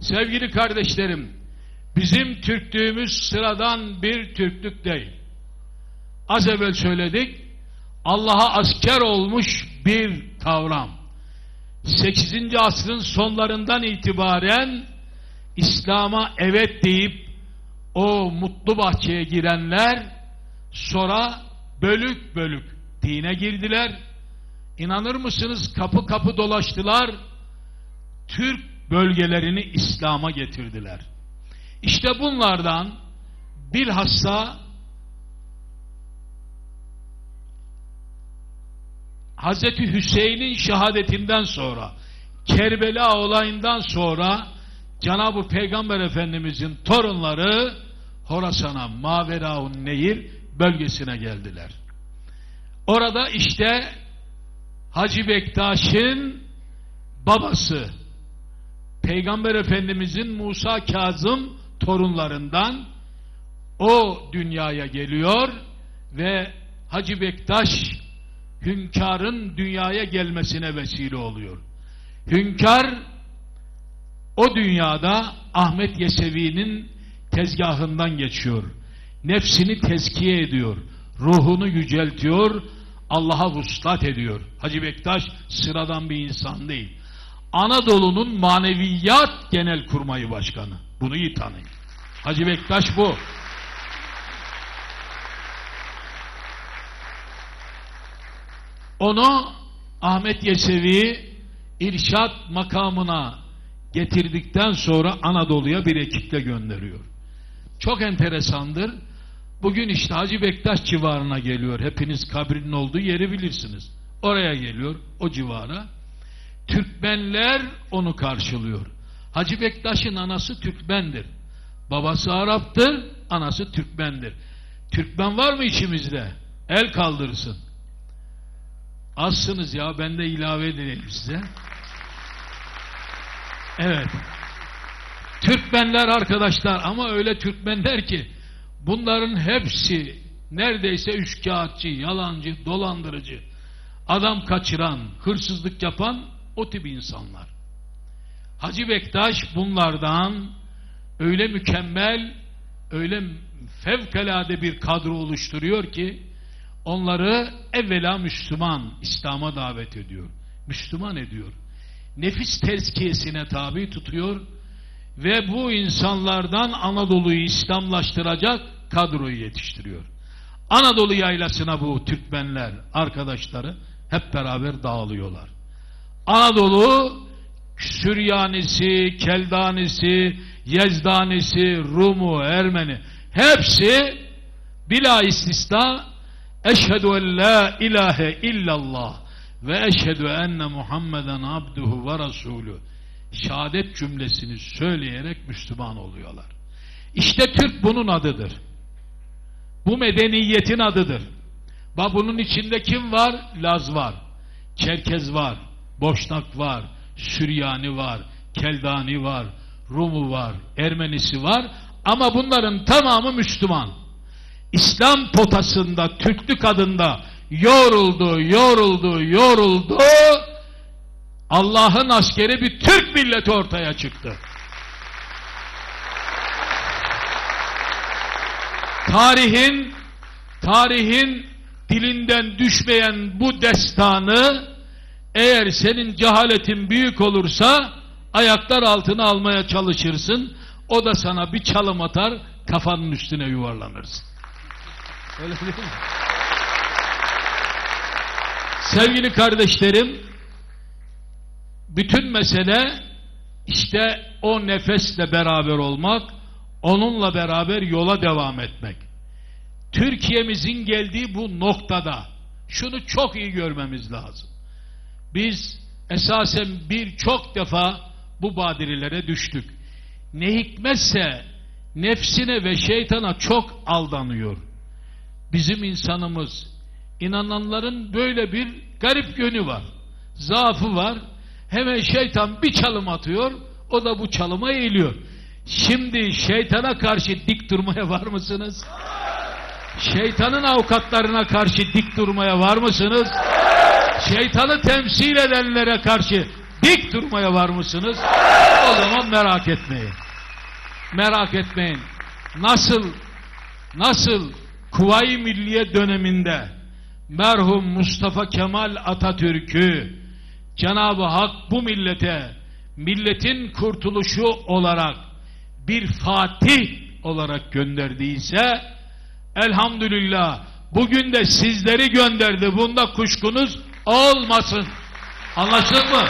Sevgili kardeşlerim, bizim Türklüğümüz sıradan bir Türklük değil. Az evvel söyledik, Allah'a asker olmuş bir kavram. 8. asrın sonlarından itibaren İslam'a evet deyip o mutlu bahçeye girenler sonra bölük bölük dine girdiler. İnanır mısınız kapı kapı dolaştılar. Türk bölgelerini İslam'a getirdiler. İşte bunlardan bilhassa Hazreti Hüseyin'in şehadetinden sonra Kerbela olayından sonra Cenab-ı Peygamber Efendimizin torunları Horasan'a Maveraun Nehir bölgesine geldiler. Orada işte Hacı Bektaş'ın babası Peygamber Efendimizin Musa Kazım torunlarından o dünyaya geliyor ve Hacı Bektaş hünkârın dünyaya gelmesine vesile oluyor. Hünkâr o dünyada Ahmet Yesevi'nin tezgahından geçiyor. Nefsini tezkiye ediyor. Ruhunu yüceltiyor. Allah'a vuslat ediyor. Hacı Bektaş sıradan bir insan değil. Anadolu'nun maneviyat genel kurmayı başkanı. Bunu iyi tanıyın. Hacı Bektaş bu. Onu Ahmet Yesevi irşat makamına getirdikten sonra Anadolu'ya bir ekiple gönderiyor. Çok enteresandır. Bugün işte Hacı Bektaş civarına geliyor. Hepiniz kabrinin olduğu yeri bilirsiniz. Oraya geliyor, o civara. Türkmenler onu karşılıyor. Hacı Bektaş'ın anası Türkmendir. Babası Arap'tır, anası Türkmendir. Türkmen var mı içimizde? El kaldırsın. Azsınız ya, ben de ilave edeyim size. Evet. Türkmenler arkadaşlar ama öyle Türkmenler ki bunların hepsi neredeyse üçkağıtçı, yalancı, dolandırıcı, adam kaçıran, hırsızlık yapan o tip insanlar. Hacı Bektaş bunlardan öyle mükemmel, öyle fevkalade bir kadro oluşturuyor ki onları evvela Müslüman, İslam'a davet ediyor. Müslüman ediyor. Nefis tezkiyesine tabi tutuyor ve bu insanlardan Anadolu'yu İslamlaştıracak kadroyu yetiştiriyor. Anadolu yaylasına bu Türkmenler arkadaşları hep beraber dağılıyorlar. Anadolu Süryanisi, Keldanisi, Yezdanisi, Rumu, Ermeni hepsi bila istisna eşhedü en la ilahe illallah ve eşhedü enne Muhammeden abduhu ve rasulü şehadet cümlesini söyleyerek Müslüman oluyorlar. İşte Türk bunun adıdır. Bu medeniyetin adıdır. Bak bunun içinde kim var? Laz var. Çerkez var. Boşnak var. Süryani var. Keldani var. Rumu var. Ermenisi var. Ama bunların tamamı Müslüman. İslam potasında, Türklük adında yoruldu, yoruldu, yoruldu. Allah'ın askeri bir Türk milleti ortaya çıktı. Tarihin tarihin dilinden düşmeyen bu destanı eğer senin cehaletin büyük olursa ayaklar altına almaya çalışırsın. O da sana bir çalım atar, kafanın üstüne yuvarlanırsın. Öyle değil mi? Sevgili kardeşlerim, bütün mesele işte o nefesle beraber olmak, onunla beraber yola devam etmek. Türkiye'mizin geldiği bu noktada şunu çok iyi görmemiz lazım. Biz esasen birçok defa bu badirelere düştük. Ne hikmetse nefsine ve şeytana çok aldanıyor. Bizim insanımız, inananların böyle bir garip yönü var. Zaafı var. Hemen şeytan bir çalım atıyor, o da bu çalıma eğiliyor. Şimdi şeytana karşı dik durmaya var mısınız? Şeytanın avukatlarına karşı dik durmaya var mısınız? Şeytanı temsil edenlere karşı dik durmaya var mısınız? O zaman merak etmeyin. Merak etmeyin. Nasıl nasıl Kuvayi Milliye döneminde merhum Mustafa Kemal Atatürk'ü Cenab-ı Hak bu millete milletin kurtuluşu olarak bir fatih olarak gönderdiyse elhamdülillah bugün de sizleri gönderdi. Bunda kuşkunuz olmasın. Anlaşıldı mı?